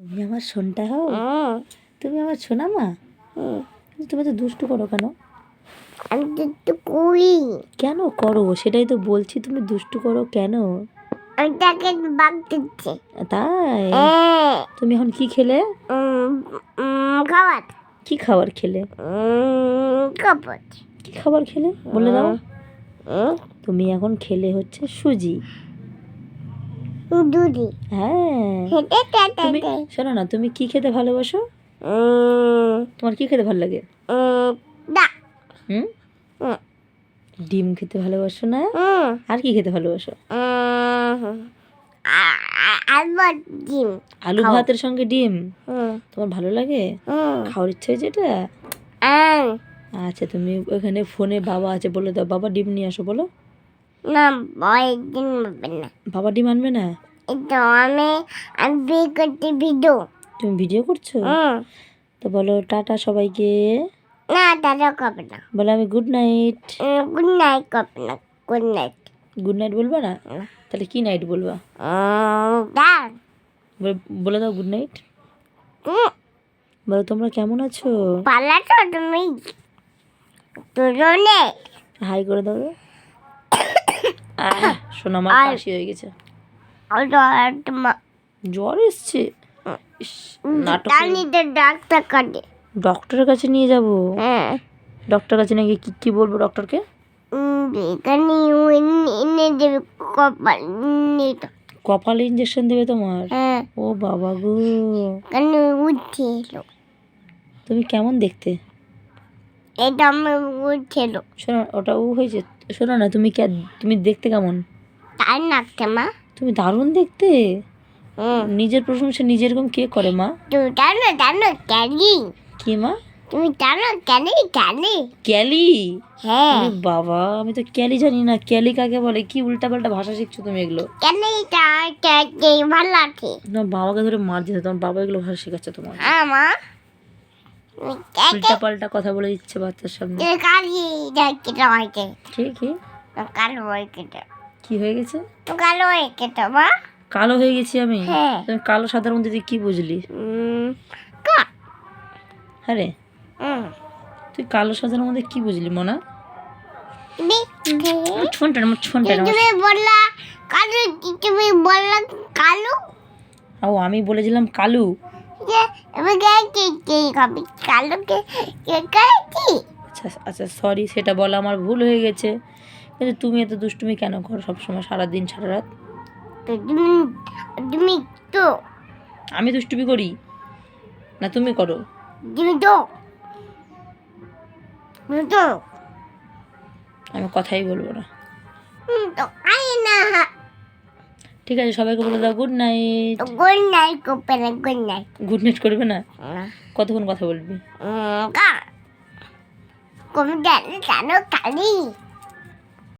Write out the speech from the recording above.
তুমি আমার সোনটা হও? তুমি আমার সোনা মা হুম তুমি তো দুষ্টু করো কেন? আমি একটু করি। কেন করো? সেটাই তো বলছি তুমি দুষ্টু করো কেন? দিচ্ছে। তাই? হ্যাঁ তুমি এখন কি খেলে? খাবার। কি খাবার খেলে? খাবার কি খাবার খেলে? বলে দাও। তুমি এখন খেলে হচ্ছে সুজি। দুধি হ্যাঁ। হেঁটে তুমি শোনো না তুমি কি খেতে ভালোবাসো? তোমার কি খেতে ভালো লাগে? দা। হুম? ডিম খেতে ভালোবাসো না? আর কি খেতে ভালোবাসো? ডিম আলু ভাতের সঙ্গে ডিম? তোমার ভালো লাগে? খাওয়ার ইচ্ছে হয়েছে এটা আচ্ছা তুমি ওখানে ফোনে বাবা আছে বলে দাও। বাবা ডিম নিয়ে আসো বলো। না ভয় ডিম হবে না। বাবা ডিম আনবে না? এটা আমি আমি বিয়ে করতে ভিডিও। তুমি ভিডিও করছ? তো বলো টাটা সবাইকে। না দাদা করবে না। বলো আমি গুড নাইট গুড নাইট করবে না গুড নাইট গুড নাইট বলবা না? তাহলে কি নাইট বলবা? বলে- দাও গুড নাইট বলো তোমরা কেমন আছো? পালা তো তুমি? দুজনে। হাই করে দাও। তো। শোনো আমার কাশি হয়ে গেছে। জ্বর এসছে? ডাক্তার কাটে। ডক্টরের কাছে নিয়ে যাব? হ্যাঁ। ডক্টর কাছে নাকি কি কি বলব ডক্টরকে? কপাল ইঞ্জেকশন দেবে তোমার? হ্যাঁ। ও বাবা গো। তুমি কেমন দেখতে? এটা আমার উঠছিল শোনো ওটা ও হয়েছে শোনো না তুমি কে- তুমি দেখতে কেমন? তাই নাকতে মা। তুমি দারুণ দেখতে। নিজের প্রশংসা নিজের এরকম কে করে মা? তো জানো জানো ক্যালি। কি মা? তুমি জানো ক্যালি ক্যালি। ক্যালি? হ্যাঁ। বাবা আমি তো ক্যালি জানি না। ক্যালি কাকে বলে? কি উল্টা পাল্টা ভাষা শিখছো তুমি এগুলো? ক্যালিটা কে ভালো আছে তোমার বাবাকে ধরে মার দিতে তোমার বাবা এগুলো ভাষা শেখাচ্ছে তোমার হ্যাঁ মা। তুমি উল্টা পাল্টা কথা বলে দিচ্ছে বাচ্চার সামনে। কে? হয়ে গেছে? কালো হয়ে কেটে মা। কালো হয়ে গেছি আমি? হ্যাঁ। কালো সাদার মধ্যে তুই কি বুঝলি? হ্যাঁ রে তুই কালো সাদার মধ্যে কি বুঝলি মনা? তুমি আমার ছোনটা তুমি বললা কালো তুমি বললা কালো? ও আমি বলেছিলাম কালু। আচ্ছা আচ্ছা সরি সেটা বলা আমার ভুল হয়ে গেছে। কিন্তু তুমি এত দুষ্টুমি কেন করো সবসময় সারাদিন সারা রাত? তুমি তো। আমি দুষ্টুমি করি? না তুমি করো। আমি কথাই বলব না। ঠিক আছে সবাইকে বলে দাও গুড নাইট গুড নাইট করবে না গুড নাইট গুড নাইট করবে না? কতক্ষণ কথা বলবি? কমে গেল কেন কালি?